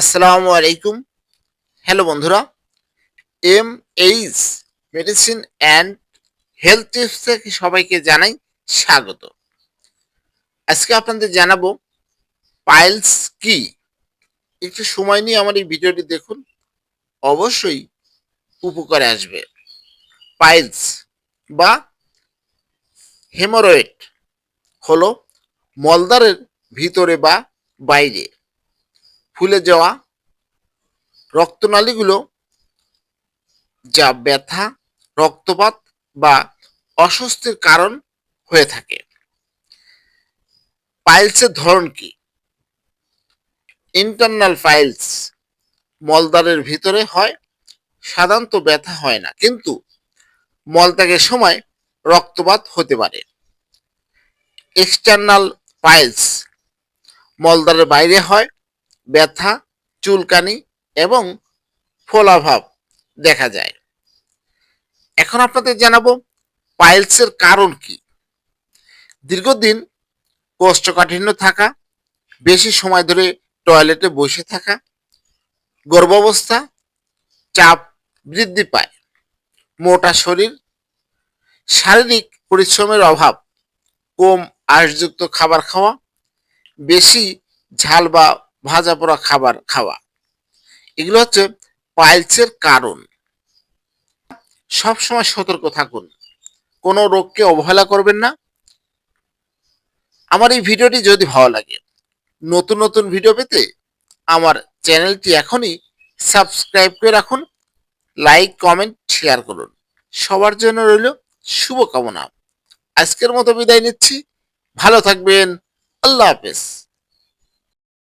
আসসালামু আলাইকুম। হ্যালো বন্ধুরা M H medicine and health tips থেকে সবাইকে জানাই স্বাগত। আজকে আপনাদের জানাব পাইলস কি? একটু সময় নিয়ে আমার এই ভিডিওটি দেখুন, অবশ্যই উপকারে আসবে। পাইলস বা হেমোরয়েড হলো মলদারের ভিতরে বা বাইরে। ফুলে যাওয়া রক্তনালীগুলো যা ব্যথা, রক্তপাত বা অস্বস্তির কারণ হয়ে থাকে। পাইলসের ধরন কি? ইন্টারনাল পাইলস মলদ্বারের ভিতরে হয়, সাধারণত ব্যথা হয় না, কিন্তু মলত্যাগের সময় রক্তপাত হতে পারে। এক্সটার্নাল পাইলস মলদ্বারের বাইরে হয় ব্যথা, চুলকানি এবং ফোলাভাব দেখা যায়। এখন আপনাদের জানাব পাইলসের কারণ কি? দীর্ঘদিন কোষ্ঠকাঠিন্য থাকা, বেশি সময় ধরে টয়লেটে বসে থাকা, গর্ভাবস্থা, চাপ বৃদ্ধি পায়, মোটা শরীর, শারীরিক পরিশ্রমের অভাব, কম আঁশযুক্ত খাবার খাওয়া, বেশি ঝাল বা ভাজা পোড়া খাবার খাওয়া। এগুলো হচ্ছে পাইলসের কারণ। সবসময় সতর্ক থাকুন। কোনো রোগকে অবহেলা করবেন না। আমার এই ভিডিওটি যদি ভালো লাগে, নতুন নতুন ভিডিও পেতে আমার চ্যানেলটি এখনই সাবস্ক্রাইব করে রাখুন, লাইক, কমেন্ট, শেয়ার করুন। সবার জন্য রইল শুভকামনা। আজকের মতো বিদায় নিচ্ছি। ভালো থাকবেন। আল্লাহ হাফেজ।